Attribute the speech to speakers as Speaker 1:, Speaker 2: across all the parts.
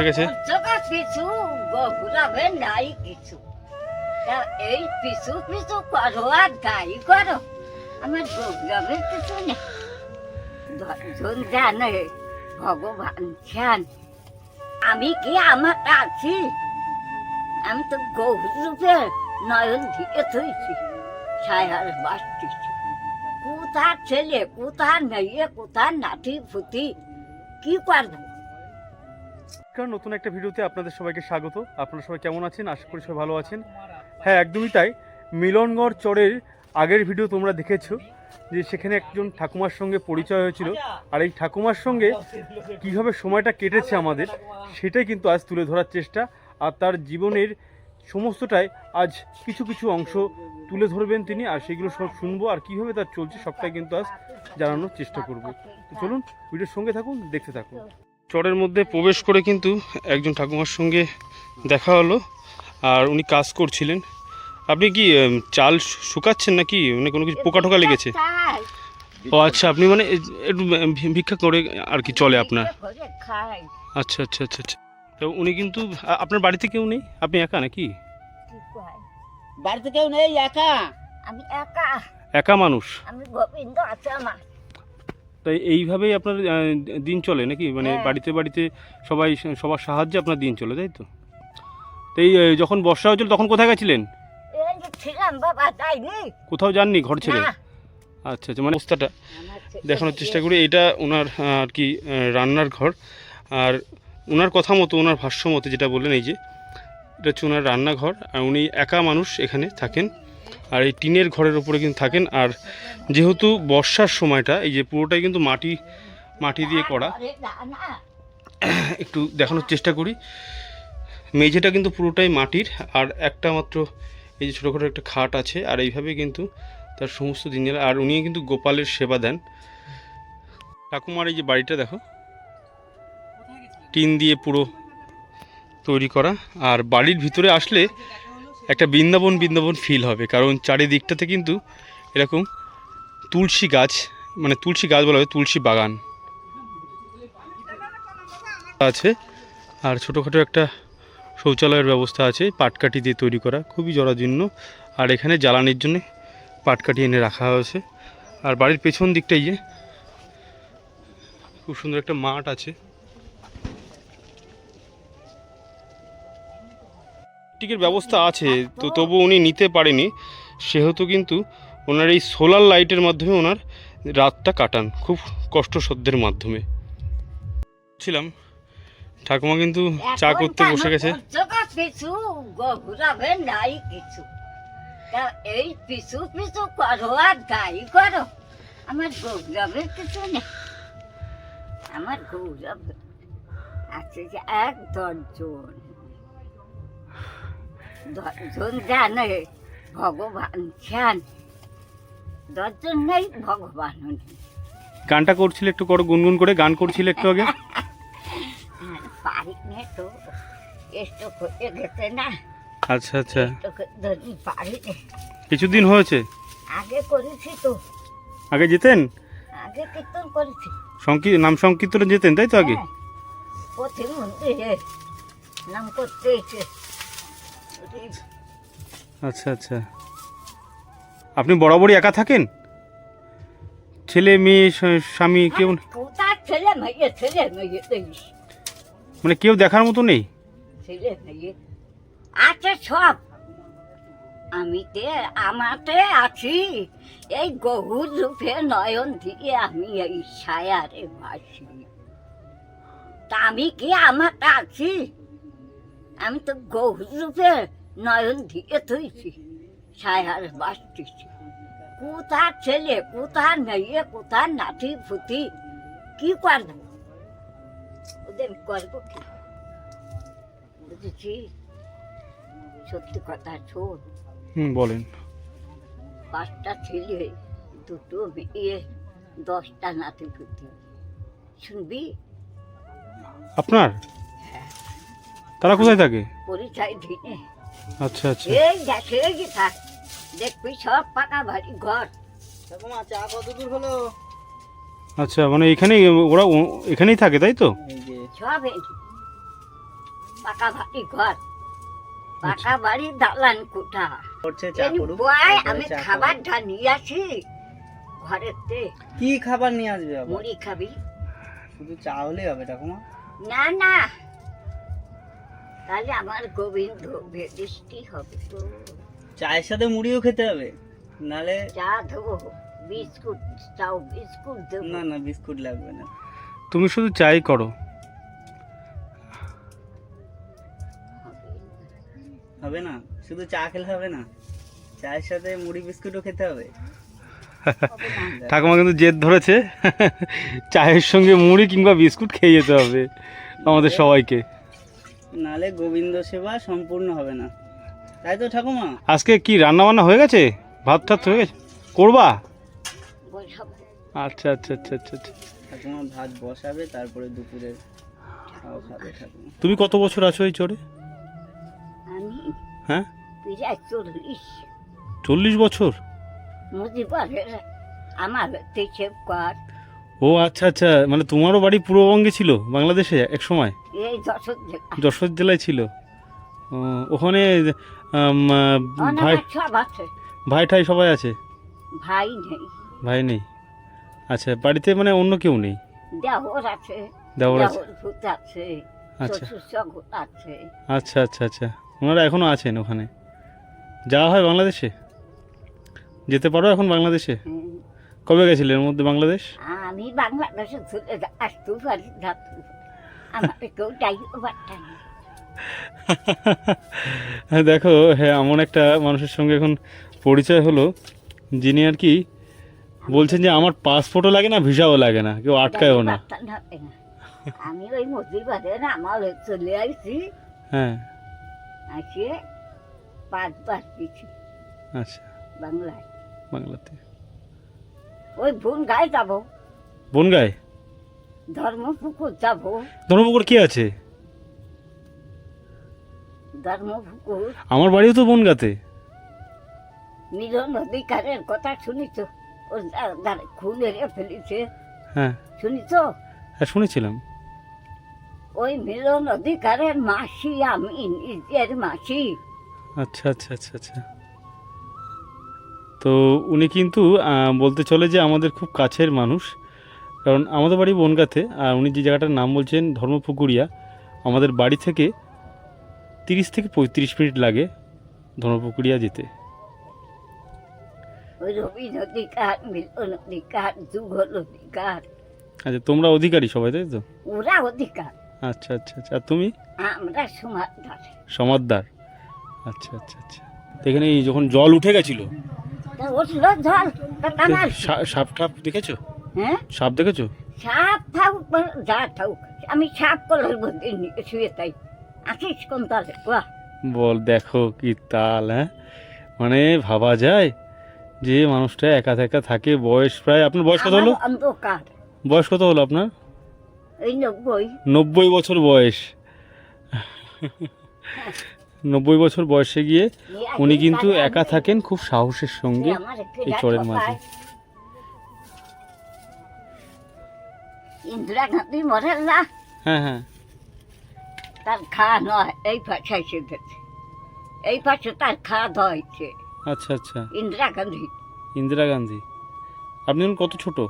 Speaker 1: বসে গেছে।
Speaker 2: ভগবান জান। আমি কি আমার আছি আমি তো গৌর রূপে নয়ন দিয়ে থইছি, ছায়ার বাসতেছি কোথার ছেলে, কোথার মেয়ে, কোথার নাতি ফুতি কি করব?
Speaker 1: নমস্কার, নতুন একটা ভিডিওতে আপনাদের সবাইকে স্বাগত। আপনারা সবাই কেমন আছেন? আশা করি সবাই ভালো আছেন। হ্যাঁ একদমই তাই। মিলনগড় চরের আগের ভিডিও তোমরা দেখেছ, যে সেখানে একজন ঠাকুমার সঙ্গে পরিচয় হয়েছিল। আর এই ঠাকুমার সঙ্গে কীভাবে সময়টা কেটেছে আমাদের, সেটাই কিন্তু আজ তুলে ধরার চেষ্টা। আর তার জীবনের সমস্তটাই আজ কিছু কিছু অংশ তুলে ধরবেন তিনি, আর সেগুলো সব শুনব। আর কীভাবে তার চলছে, সবটাই কিন্তু আজ জানানোর চেষ্টা করব। চলুন, ভিডিওর সঙ্গে থাকুন, দেখতে থাকুন। চরের মধ্যে প্রবেশ করে কিন্তু একজন ঠাকুমার সঙ্গে দেখা হলো আর উনি কাজ করছিলেন। আপনি কি চাল শুকাচ্ছেন নাকি? মানে কোনো কিছু পোকা টোকা লেগেছে? ও আচ্ছা আপনি মানে একটু ভিক্ষা করে আর কি চলে আপনার? আচ্ছা আচ্ছা আচ্ছা আচ্ছা। তো উনি কিন্তু আপনার বাড়িতে কেউ নেই? আপনি একা নাকি?
Speaker 3: বাড়িতে কেউ নেই একা?
Speaker 2: আমি একা।
Speaker 1: একা মানুষ?
Speaker 2: আমি গোবিন্দ আছে আমার।
Speaker 1: তাই এইভাবেই আপনার দিন চলে নাকি? মানে
Speaker 2: হ্যাঁ।
Speaker 1: বাড়িতে বাড়িতে সবাই সবার সাহায্যে আপনার দিন চলে তাই তো? তাই যখন বর্ষা হয়েছিল তখন কোথায় গেছিলেন? কোথাও যাননি ঘর ছেড়ে? আচ্ছা আচ্ছা মানে অবস্থাটা দেখানোর চেষ্টা করি এটা ওনার আর কি রান্নার ঘর। আর ওনার কথা মতো ওনার ভাষ্য মতো যেটা বললেন এই যে এটা হচ্ছে ওনার রান্নাঘর আর উনি একা মানুষ এখানে থাকেন। আর এই টিনের ঘরের উপরে কিন্তু থাকেন। আর যেহেতু বর্ষার সময়টা, এই যে পুরোটাই কিন্তু মাটি মাটি দিয়ে করা। একটু দেখানোর চেষ্টা করি। মেঝেটা কিন্তু পুরোটাই মাটির। আর একটা মাত্র এই যে ছোটোখাটো একটা খাট আছে, আর এইভাবে কিন্তু তার সমস্ত দিনের আর উনি কিন্তু গোপালের সেবা দেন। ঠাকুমার এই যে বাড়িটা দেখো। টিন দিয়ে পুরো তৈরি করা। আর বাড়ির ভিতরে আসলে একটা বৃন্দাবন বৃন্দাবন ফিল হবে। কারণ চারিদিকটাতে কিন্তু এরকম তুলসী গাছ মানে তুলসী গাছ বলা হয়, তুলসী বাগান আছে। আর ছোটোখাটো একটা শৌচালয়ের ব্যবস্থা আছে, পাটকাঠি দিয়ে তৈরি করা, খুবই জরাজীর্ণ। আর এখানে জ্বালানির জন্য পাটকাঠি এনে রাখা হয়েছে। আর বাড়ির পেছন দিকটাই খুব সুন্দর একটা মাঠ আছে। টিকের ব্যবস্থা আছে তো তবু উনি নিতে পারেনি। সেহেতু কিন্তু ওনার এই সোলার লাইটের মাধ্যমে ওনার রাতটা কাটান খুব কষ্টসাধ্যের মাধ্যমে। ছিলাম। ঠাকুমা কিন্তু চা করতে বসে গেছে।
Speaker 2: এই পিছু পিছু করো আর গাই করো। আমার গৌরবের কিছু নেই। আমার গৌরব আছে যে এক দশজন দশজন জানে ভগবান জান দশজন নেই ভগবান
Speaker 1: গানটা করছিলে একটু করো গুনগুন করে গান করছিলে একটু আগে।
Speaker 2: পারি নে তো এসব হয়ে গেছে না।
Speaker 1: আচ্ছা আচ্ছা।
Speaker 2: ধরি পারি
Speaker 1: কিছুদিন হয়েছে?
Speaker 2: আগে করেছি তো।
Speaker 1: আগে যেতেন?
Speaker 2: আগে কীর্তন করেছি।
Speaker 1: সংকী নাম সংকীর্তনে যেতেন তাই তো আগে?
Speaker 2: হ্যাঁ। প্রতি মন্দিরে নাম করতে
Speaker 1: আচ্ছা আচ্ছা। আপনি বরাবরই একা থাকেন? ছেলে মেয়ে স্বামী কেউ মানে কেউ দেখার মতো নেই?
Speaker 2: আছে সব। আমি তে আমাতে আছি। এই গহুর রূপে নয়ন দিয়ে আমি এই ছায়ারে ভাসি তা আমি কি আমাতে আছি? আমি তো গহুর রূপে নয়ন দিয়ে থইছি ছায়ার বাসতেছি কোথার ছেলে কোথার মেয়ে কোথার নাতি ফুতি কি করব? ওদের করব কি? বুঝেছি? সত্যি কথা শোন।
Speaker 1: বলেন।
Speaker 2: পাঁচটা ছেলে দুটো মেয়ে দশটা নাতি পুতি। শুনবি?
Speaker 1: আপনার? তারা কোথায় থাকে?
Speaker 2: পরিচয় দিনে।
Speaker 1: আচ্ছা আচ্ছা।
Speaker 2: এই দেখে এই থাক। দেখবি সব পাকা বাড়ি ঘর।
Speaker 3: ঠাকুমা চা কত দূর হলো?
Speaker 1: আচ্ছা মানে এখানেই ওরা এখানেই থাকে তাই তো?
Speaker 2: সব পাকা বাড়ি ঘর। পাকা বাড়ি দালান কোঠা। আমি খাবারটা নিয়ে আসি ঘরেতে।
Speaker 3: কি খাবার নিয়ে আসবে
Speaker 2: মুড়ি খাবি।
Speaker 3: শুধু চা হলেই হবে ঠাকুমা?
Speaker 2: না না। তাহলে আমার গোবিন্দ বৃষ্টি হবে তো।
Speaker 3: চায়ের সাথে মুড়িও খেতে হবে নালে
Speaker 2: চা দেবো বিস্কুট চাও বিস্কুট দেবো
Speaker 3: না না বিস্কুট লাগবে না।
Speaker 1: তুমি শুধু চাই করো।
Speaker 3: হবে না শুধু চা খেলে হবে না চায়ের সাথে মুড়ি বিস্কুটও খেতে হবে।
Speaker 1: ঠাকুমা কিন্তু জেদ ধরেছে চায়ের সঙ্গে মুড়ি কিংবা বিস্কুট খেয়ে যেতে হবে আমাদের সবাইকে।
Speaker 3: নালে গোবিন্দ সেবা সম্পূর্ণ হবে না। তাই তো ঠাকুমা।
Speaker 1: আজকে কি রান্না বান্না হয়ে গেছে? ভাত টাত হয়ে গেছে? করবা? আচ্ছা আচ্ছা আচ্ছা আচ্ছা আচ্ছা।
Speaker 3: ঠাকুমা ভাত বসাবে তারপরে দুপুরে খাওয়া খাবে ঠাকুমা।
Speaker 1: তুমি কত বছর আছো এই চরে?
Speaker 2: আমি
Speaker 1: হ্যাঁ?
Speaker 2: প্রায় চল্লিশ।
Speaker 1: চল্লিশ বছর?
Speaker 2: আমার কর
Speaker 1: ও আচ্ছা আচ্ছা মানে তোমারও বাড়ি পূর্ববঙ্গে ছিল বাংলাদেশে এক সময়?
Speaker 2: এই যশোর জেলা
Speaker 1: যশোর জেলায় ছিল। ও, ওখানে আম, আহ, ভাই
Speaker 2: অনেক সব আছে।
Speaker 1: ভাই ঠাই সবাই আছে?
Speaker 2: ভাই নেই।
Speaker 1: ভাই নেই। আচ্ছা বাড়িতে মানে অন্য কেউ নেই?
Speaker 2: দেহর আছে।
Speaker 1: দেওয়ার আছে।
Speaker 2: দেহর ভূত আছে।
Speaker 1: আচ্ছা।
Speaker 2: শ্বশুর সগুর আছে।
Speaker 1: আচ্ছা আচ্ছা আচ্ছা। ওনারা এখনও আছেন ওখানে? যাওয়া হয় বাংলাদেশে? যেতে পারো এখন বাংলাদেশে?
Speaker 2: হুম।
Speaker 1: কবে গেছিলেন এর মধ্যে বাংলাদেশ?
Speaker 2: আমি বাংলাদেশে চলে যা- আসতে পারি আমাকে কেউ যাইতে পারতাম না।
Speaker 1: হ্যাঁ দেখো হ্যাঁ এমন একটা মানুষের সঙ্গে এখন পরিচয় হলো যিনি আর কি বলছেন যে আমার পাসপোর্টও লাগে না ভিসাও লাগে না কেউ আটকায়ও না।
Speaker 2: না, না। আমি ওই মজিবারে আমার চলে আসছি
Speaker 1: হ্যাঁ।
Speaker 2: আসে পাঁচবার দিছি
Speaker 1: আচ্ছা।
Speaker 2: বাংলায়।
Speaker 1: বাংলাতে।
Speaker 2: ওই বোন গায়ে যাব।
Speaker 1: বনগায়?
Speaker 2: ধর্মপুকুর যাব।
Speaker 1: ধর্মপুকুর কি আছে?
Speaker 2: ধর্মপুকুর।
Speaker 1: আমার বাড়িও তো বনগাতে।
Speaker 2: মিলন অধিকারের কথা শুনিছ? ও যা- যারা খুলে ফেলিছে।
Speaker 1: হ্যাঁ।
Speaker 2: শুনিছ?
Speaker 1: হ্যাঁ শুনেছিলাম।
Speaker 2: ওই মিলন অধিকারের মাসি আমি নিজের মাসি।
Speaker 1: আচ্ছা আচ্ছা আচ্ছা আচ্ছা। তো উনি কিন্তু বলতে চলে যে আমাদের খুব কাছের মানুষ। কারণ আমাদের বাড়ি বনগাতে আর উনি যে জায়গাটার নাম বলছেন ধর্মপুকুরিয়া আমাদের বাড়ি থেকে তিরিশ থেকে পঁয়ত্রিশ মিনিট লাগে ধর্মপুকুরিয়া যেতে। আচ্ছা তোমরা অধিকারী সবাই তাই তো?
Speaker 2: ওরা অধিকার।
Speaker 1: আচ্ছা আচ্ছা আচ্ছা আর তুমি?
Speaker 2: আমরা সমাধান
Speaker 1: সমাদদার আচ্ছা আচ্ছা আচ্ছা। এখানে এই যখন জল উঠে গেছিল
Speaker 2: উঠল?
Speaker 1: সা- সাপ টাপ দেখেছ?
Speaker 2: হ্যাঁ?
Speaker 1: সাপ দেখেছ?
Speaker 2: সাপ থাকুক যা থাকুক আমি সাপ কলের মধ্যে শুয়ে তাই আসিস কোন তালে? বাহ
Speaker 1: বল দেখো কি তাল হ্যাঁ? মানে ভাবা যায় যে মানুষটা একা একা থাকে বয়স প্রায় আপনার বয়স কত হলো?
Speaker 2: অন্ধকার।
Speaker 1: বয়স কত হলো আপনার?
Speaker 2: এই নব্বই।
Speaker 1: নব্বই বছর বয়স। নব্বই বছর বয়সে গিয়ে উনি কিন্তু একা থাকেন খুব সাহসের সঙ্গে এই চরের মাঝে।
Speaker 2: ইন্দিরা গান্ধী না।
Speaker 1: হ্যাঁ হ্যাঁ।
Speaker 2: তার খাওয়া নয় এই পাশে এসে এই পাশে তার খাওয়া দাওয়া হয়েছে
Speaker 1: আচ্ছা আচ্ছা।
Speaker 2: ইন্দিরা গান্ধী।
Speaker 1: ইন্দিরা গান্ধী। আপনি কত ছোট?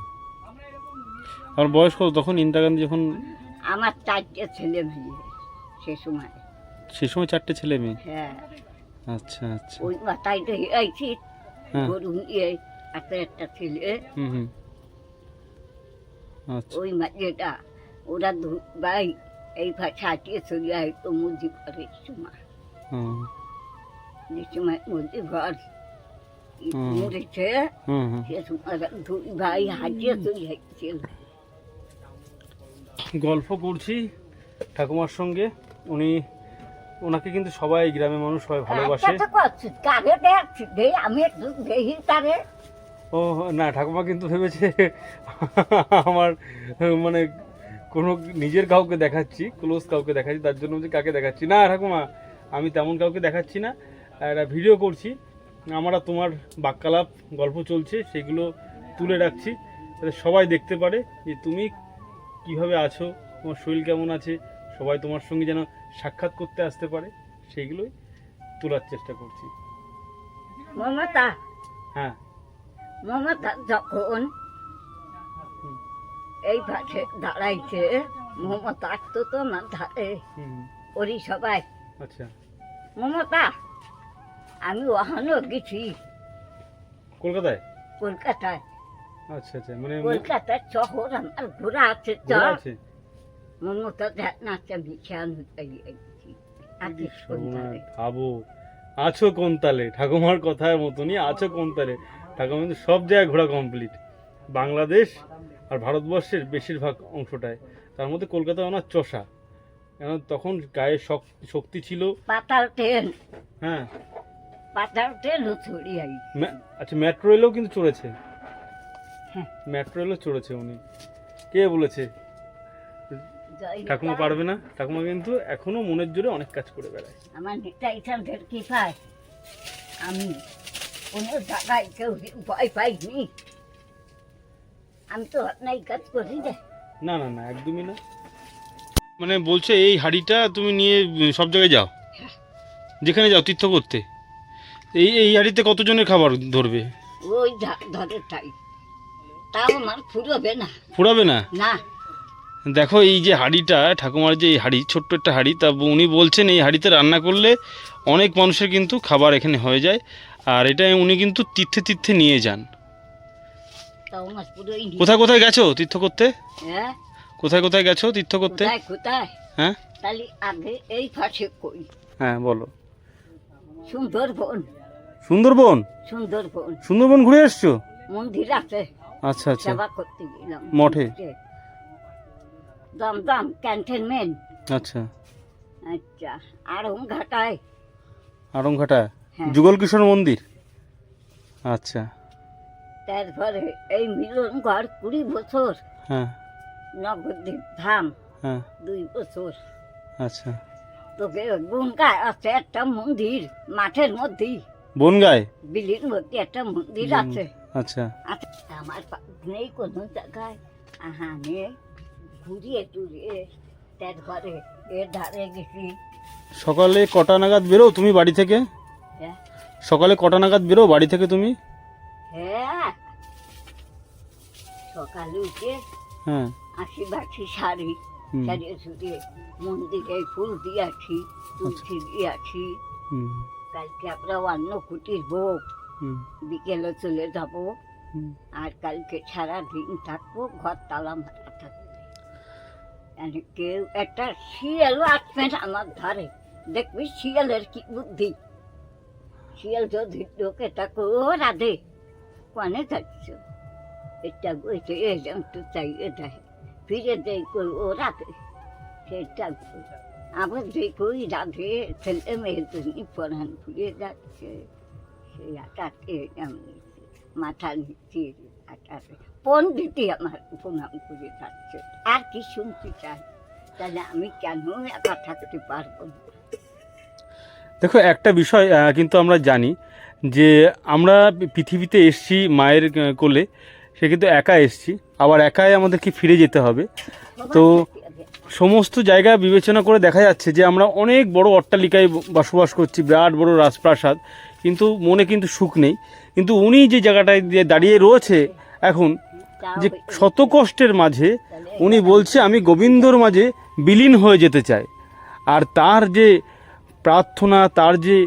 Speaker 1: আমার বয়স কত? তখন ইন্দিরা গান্ধী যখন
Speaker 2: আমার চারটে ছেলে মেয়ে সে সময়।
Speaker 1: সে সময় চারটে ছেলে মেয়ে?
Speaker 2: হ্যাঁ।
Speaker 1: আচ্ছা আচ্ছা।
Speaker 2: ওই মাথায় দিয়ে আইছি।
Speaker 1: হ্যাঁ।
Speaker 2: গরু নিয়ে একটা একটা ছেলে।
Speaker 1: হুম হুম। আচ্ছা।
Speaker 2: ওই মাঝেটা ওরা ভাই এই পাশে হাঁটিয়ে চলে আসতো মুদি ঘরের সময়
Speaker 1: হুম
Speaker 2: যে সময় মুদি ঘর মরেছে সে সময় দুই ভাই হাঁটিয়ে চলে আসছিল
Speaker 1: গল্প করছি ঠাকুমার সঙ্গে। উনি ওনাকে কিন্তু সবাই গ্রামের মানুষ সবাই ভালোবাসে।
Speaker 2: আমি তারে।
Speaker 1: ও না ঠাকুমা কিন্তু ভেবেছে আমার মানে কোনো নিজের কাউকে দেখাচ্ছি ক্লোজ কাউকে দেখাচ্ছি তার জন্য যে কাকে দেখাচ্ছি। না ঠাকুমা আমি তেমন কাউকে দেখাচ্ছি না। একটা ভিডিও করছি আমরা তোমার বাক্যালাপ গল্প চলছে সেগুলো তুলে রাখছি যাতে সবাই দেখতে পারে যে তুমি কীভাবে আছো তোমার শরীর কেমন আছে সবাই তোমার সঙ্গে যেন সাক্ষাৎ করতে আসতে পারে সেইগুলোই তোলার চেষ্টা করছি।
Speaker 2: মমতা?
Speaker 1: হ্যাঁ।
Speaker 2: মমতা যখন এই পাশে দাঁড়াইছে মমতা তো তো না ধারে ওরি সবাই
Speaker 1: আচ্ছা।
Speaker 2: মমতা আমি ওখানেও গেছি।
Speaker 1: কলকাতায়?
Speaker 2: কলকাতায়।
Speaker 1: আচ্ছা আচ্ছা মানে
Speaker 2: কলকাতার শহর আমার ঘোরা আছে
Speaker 1: ঘোরা আছে।
Speaker 2: মমতা নাচা
Speaker 1: ভাবো আছো কোন তালে? ঠাকুমার কথার মতনই আছো কোন তালে? ঠাকুমা কিন্তু সব জায়গায় ঘোরা কমপ্লিট বাংলাদেশ আর ভারতবর্ষের বেশিরভাগ অংশটায়। তার মধ্যে কলকাতা ওনার চষা। কারণ তখন গায়ে শক- শক্তি ছিল?
Speaker 2: পাতাল ট্রেন
Speaker 1: হ্যাঁ।
Speaker 2: পাতাল ট্রেনও ছড়ি
Speaker 1: আচ্ছা মেট্রো রেলেও কিন্তু চড়েছে।
Speaker 2: হ্যাঁ।
Speaker 1: মেট্রো রেলও চড়েছে উনি। কে বলেছে? ঠাকুমা পারবে না। ঠাকুমা কিন্তু এখনও মনের জোরে অনেক কাজ করে বেড়ায়।
Speaker 2: আমার এখানকার কি পায় আমি কোনো জায়গায় কেউ ভয় পাইনি। আমি তো আপনার কাজ করি না।
Speaker 1: না না না একদমই না। মানে বলছে এই হাড়িটা তুমি নিয়ে সব জায়গায় যাও। যেখানে যাও তীর্থ করতে। এই এই হাড়িতে কতজনের খাবার ধরবে?
Speaker 2: ওই ধরে তাই। তাও আমার ফুরবে না।
Speaker 1: ফুরাবে না?
Speaker 2: না।
Speaker 1: দেখো এই যে হাড়িটা ঠাকুমার যে এই হাড়ি ছোট্ট একটা হাড়ি তা উনি বলছেন এই হাড়িতে রান্না করলে অনেক মানুষের কিন্তু খাবার এখানে হয়ে যায়। আর এটা উনি কিন্তু তীর্থে তীর্থে নিয়ে যান।
Speaker 2: নি-
Speaker 1: কোথায় কোথায় গেছো তীর্থ করতে?
Speaker 2: হ্যাঁ?
Speaker 1: কোথায় কোথায় গেছো তীর্থ করতে? হ্যাঁ? হ্যাঁ বলো।
Speaker 2: সুন্দরবন।
Speaker 1: সুন্দরবন?
Speaker 2: সুন্দরবন।
Speaker 1: সুন্দরবন ঘুরে এসছো?
Speaker 2: মন্দির আছে।
Speaker 1: আচ্ছা আচ্ছা। মঠে?
Speaker 2: দমদম ক্যান্টনমেন্ট।
Speaker 1: আচ্ছা।
Speaker 2: আচ্ছা আর ঘাটায়।
Speaker 1: আরংঘাটা
Speaker 2: হ্যাঁ।
Speaker 1: যুগল কিশোর মন্দির? আচ্ছা।
Speaker 2: তারপরে এই মিলন ঘর কুড়ি বছর।
Speaker 1: হ্যাঁ।
Speaker 2: নবদ্বীপ ধাম
Speaker 1: হ্যাঁ।
Speaker 2: দুই বছর।
Speaker 1: আচ্ছা।
Speaker 2: তোকে গঙ্গায় আছে একটা মন্দির মাঠের মধ্যেই।
Speaker 1: বনগায়?
Speaker 2: বিলির মধ্যে একটা মন্দির আছে।
Speaker 1: আচ্ছা।
Speaker 2: আচ্ছা, আমার নেই কোনো জায়গায়। আমি ঘুরিয়ে টুরিয়ে তারপরে এর ধারে গেছি।
Speaker 1: সকালে কটা নাগাদ বেরো তুমি বাড়ি থেকে?
Speaker 2: হ্যাঁ।
Speaker 1: সকালে কটা নাগাদ বেরো বাড়ি থেকে তুমি?
Speaker 2: হ্যাঁ। সকালে উঠে
Speaker 1: হ্যাঁ।
Speaker 2: আসি বাছি শাড়ি সারিয়ে সুরিয়ে মন্দিরে ফুল দিয়েছি তুলসী দিয়েছি
Speaker 1: হুম,
Speaker 2: কালকে আমরা অন্য কুটির ভোগ।
Speaker 1: হুম,
Speaker 2: বিকেলে চলে যাব। আর কালকে সারা দিন থাকব ঘর তালা মারা। কেউ একটা শিয়ালও আসবে আমার ধারে। দেখবি শিয়ালের কি বুদ্ধি। শিয়াল যদি ঢোকে তাকে ও রাধে। কনে যাচ্ছ এটা বইতে এলাম তো চাইয়ে দেয় ফিরে দেয় কই ও রাধে। সেটা। আবার যে কই রাধে ছেলে মেয়ের জন্য পড়ান ফুরিয়ে যাচ্ছে। সেই আটাকে মাথা নিচ্ছি আটাকে আমার প্রণাম করে যাচ্ছে আর কি শুনতে চাই? তাহলে আমি কেন একা থাকতে পারব না?
Speaker 1: দেখো একটা বিষয় কিন্তু আমরা জানি যে আমরা পৃথিবীতে এসছি মায়ের কোলে সে কিন্তু একা এসছি। আবার একাই আমাদেরকে ফিরে যেতে হবে। তো সমস্ত জায়গা বিবেচনা করে দেখা যাচ্ছে যে আমরা অনেক বড় অট্টালিকায় বসবাস করছি বিরাট বড় রাজপ্রাসাদ কিন্তু মনে কিন্তু সুখ নেই। কিন্তু উনি যে জায়গাটায় দাঁড়িয়ে রয়েছে এখন যে শত কষ্টের মাঝে উনি বলছে আমি গোবিন্দর মাঝে বিলীন হয়ে যেতে চাই। আর তার যে প্রার্থনা তার যে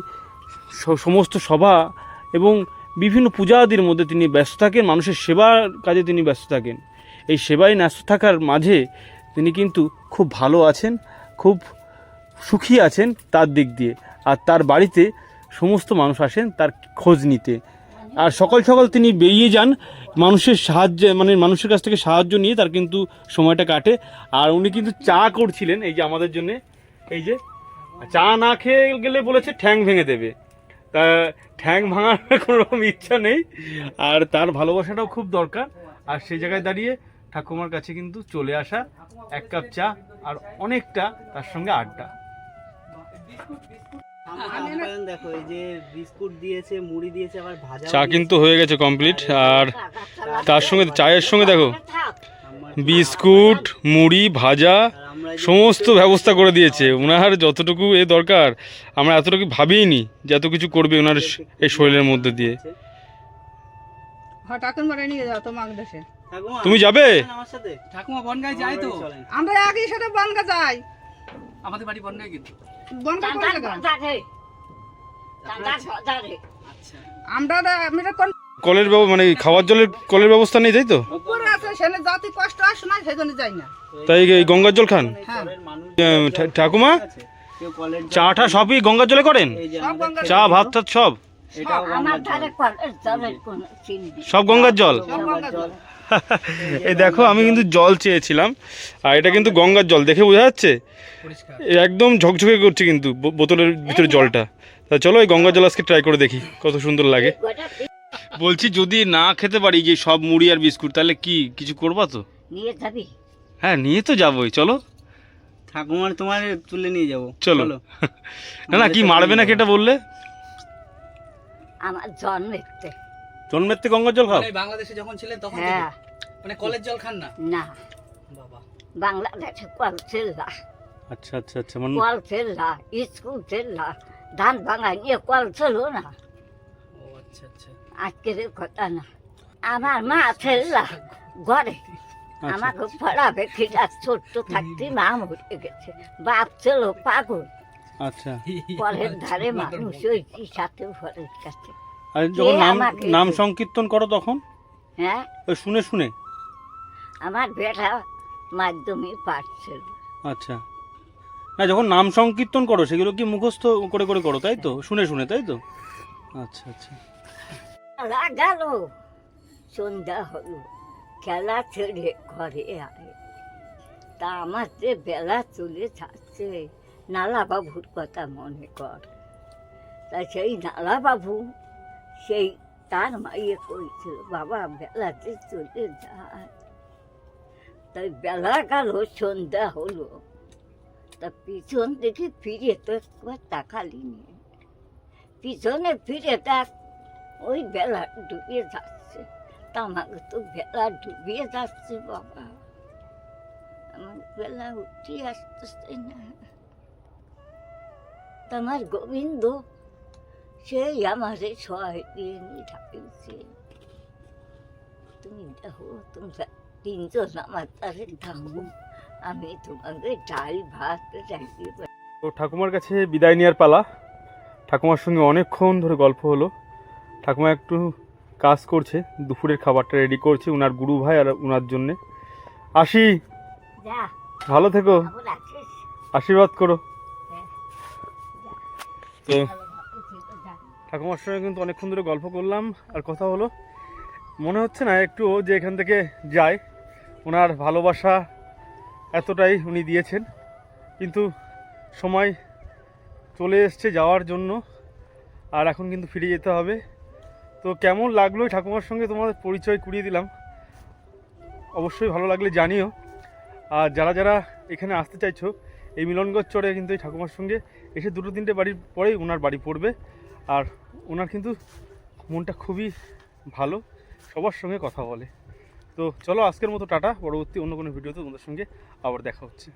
Speaker 1: সমস্ত সভা এবং বিভিন্ন পূজাদির মধ্যে তিনি ব্যস্ত থাকেন মানুষের সেবার কাজে তিনি ব্যস্ত থাকেন। এই সেবায় ব্যস্ত থাকার মাঝে তিনি কিন্তু খুব ভালো আছেন খুব সুখী আছেন তার দিক দিয়ে। আর তার বাড়িতে সমস্ত মানুষ আসেন তার খোঁজ নিতে। আর সকাল সকাল তিনি বেরিয়ে যান। মানুষের সাহায্যে মানে মানুষের কাছ থেকে সাহায্য নিয়ে তার কিন্তু সময়টা কাটে। আর উনি কিন্তু চা করছিলেন, এই যে আমাদের জন্য। এই যে, চা না খেয়ে গেলে বলেছে ঠ্যাং ভেঙে দেবে। তা ঠ্যাং ভাঙার কোনো রকম ইচ্ছা নেই। আর তার ভালোবাসাটাও খুব দরকার। আর সেই জায়গায় দাঁড়িয়ে ঠাকুমার কাছে কিন্তু চলে আসা, এক কাপ চা আর অনেকটা তার সঙ্গে আড্ডা।
Speaker 3: দেখো এই যে বিস্কুট দিয়েছে মুড়ি দিয়েছে আবার ভাজা
Speaker 1: চা কিন্তু হয়ে গেছে কমপ্লিট আর তার সঙ্গে চায়ের সঙ্গে দেখো বিস্কুট মুড়ি ভাজা সমস্ত ব্যবস্থা করে দিয়েছে। ওনার যতটুকু এ দরকার আমরা এতটুকু ভাবিনি যে এত কিছু করবে ওনার এই শরীরের মধ্যে দিয়ে।
Speaker 4: হ্যাঁ
Speaker 1: তুমি যাবে?
Speaker 3: চলেন আমার সাথে।
Speaker 5: ঠাকুমা বনগায় যায় তো?
Speaker 4: আমরা একই সাথে বনগা যাই।
Speaker 5: আমাদের বাড়ি বনগায় কিন্তু।
Speaker 4: বনগা কোন
Speaker 2: চাঁদার
Speaker 4: জায়গা
Speaker 2: বাজারে চাঁদার বাজারে
Speaker 5: আচ্ছা।
Speaker 4: আমরা আমরা কোন
Speaker 1: কলের ব্যব- মানে খাওয়ার জলের কলের ব্যবস্থা নেই তাই তো?
Speaker 4: উপরে আছে সেখানে জাতি কষ্ট আসে না সেজন্য যাই না।
Speaker 1: তাই এই গঙ্গার জল খান?
Speaker 4: হ্যাঁ।
Speaker 1: ঠাকুমা? চা টা সবই গঙ্গার জলে করেন? চা ভাত টাত সব? সব গঙ্গার
Speaker 4: সব গঙ্গা জল।
Speaker 1: এই দেখো আমি কিন্তু জল চেয়েছিলাম আর এটা কিন্তু গঙ্গার জল দেখে বোঝা যাচ্ছে? একদম ঝকঝকে করছে কিন্তু বোতলের ভিতরে জলটা। তা চলো এই গঙ্গার জল আজকে ট্রাই করে দেখি কত সুন্দর লাগে। বলছি যদি না খেতে পারি যে সব মুড়ি আর বিস্কুট তাহলে কি কিছু করবা তো?
Speaker 2: নিয়ে যাবি?
Speaker 1: হ্যাঁ নিয়ে তো যাবোই চলো।
Speaker 3: ঠাকুমার তোমার তুলে নিয়ে যাব
Speaker 1: চলো। না না কি মারবে নাকি এটা বললে?
Speaker 2: আমার জন্মেতে
Speaker 1: জন্মের থেকে গঙ্গার জল খাও
Speaker 5: মানে বাংলাদেশে যখন ছিলেন তখন
Speaker 2: হ্যাঁ।
Speaker 5: মানে কলের জল খান না?
Speaker 2: না।
Speaker 5: বাবা।
Speaker 2: বাংলাদেশে কল ছিল না।
Speaker 1: আচ্ছা আচ্ছা আচ্ছা মানে
Speaker 2: কল ছিল না স্কুল ছিল না ধান ভাঙা নিয়ে কল ছিল না।
Speaker 5: ও আচ্ছা আচ্ছা।
Speaker 2: আজকের কথা না। আমার মা ছিল না ঘরে। আমাকে পড়াবে খিদা ছোট্ট থাকতে মা মরে গেছে। বাপ ছিল পাগল।
Speaker 1: আচ্ছা।
Speaker 2: কলের ধারে মানুষ হয়েছি সাথে ঘরের কাছে।
Speaker 1: আর যখন নাম
Speaker 2: আমাকে-
Speaker 1: নাম সংকীর্তন করো তখন?
Speaker 2: হ্যাঁ?
Speaker 1: ওই শুনে শুনে।
Speaker 2: আমার বেটা মাধ্যমিক পাঠ ছিল।
Speaker 1: আচ্ছা। না যখন নাম সংকীর্তন করো সেগুলো কি মুখস্থ করে করে করো তাই তো? শুনে শুনে তাই তো? আচ্ছা আচ্ছা।
Speaker 2: খেলা গেল। সন্ধ্যা হলো। খেলা ছেড়ে ঘরে আয়। তা আমার যে বেলা চলে যাচ্ছে নালা বাবুর কথা মনে কর। তা সেই নালা বাবু সেই তার মাইয়ে কইছিল বাবা বেলা যে চলে যায় তাই বেলা গেল সন্ধ্যা হলো তা পিছন দিকে ফিরে তো একবার তাকালি নিয়ে পিছনে ফিরে দেখ ওই বেলা ডুবিয়ে যাচ্ছে তা আমাকে তো বেলা ডুবিয়ে যাচ্ছে বাবা আমার বেলা উঠে আসতেছে না তোমার গোবিন্দ সেই আমারে দিয়ে নিয়ে ঢাকিয়েছে তুমি দেখো তোমরা তিনজন আমার তারে থাকো আমি তোমাকে ডাল ভাত রাখিয়ে
Speaker 1: তো ঠাকুমার কাছে বিদায় নেওয়ার পালা ঠাকুমার সঙ্গে অনেকক্ষণ ধরে গল্প হলো ঠাকুমা একটু কাজ করছে দুপুরের খাবারটা রেডি করছে উনার গুরু ভাই আর উনার জন্যে আসি ভালো থেকো আশীর্বাদ করো। তো। ঠাকুমার সঙ্গে কিন্তু অনেকক্ষণ ধরে গল্প করলাম, আর কথা হলো, মনে হচ্ছে না একটু যে এখান থেকে যায়, ওনার ভালোবাসা এতটাই উনি দিয়েছেন, কিন্তু সময় চলে এসছে যাওয়ার জন্য, আর এখন কিন্তু ফিরে যেতে হবে। তো কেমন লাগল ঠাকুমার সঙ্গে? তোমাদের পরিচয় করিয়ে দিলাম। অবশ্যই ভালো লাগলে জানিও। আর যারা যারা এখানে আসতে চাইছো, এই মিলনগঞ্জ চড়ে কিন্তু এই ঠাকুমার সঙ্গে এসে দুটো তিনটে বাড়ির পরেই ওনার বাড়ি পড়বে। আর ওনার কিন্তু মনটা খুবই ভালো, সবার সঙ্গে কথা বলে। তো চলো আজকের মতো টাটা, পরবর্তী অন্য কোনো ভিডিওতে তোমাদের সঙ্গে আবার দেখা হচ্ছে।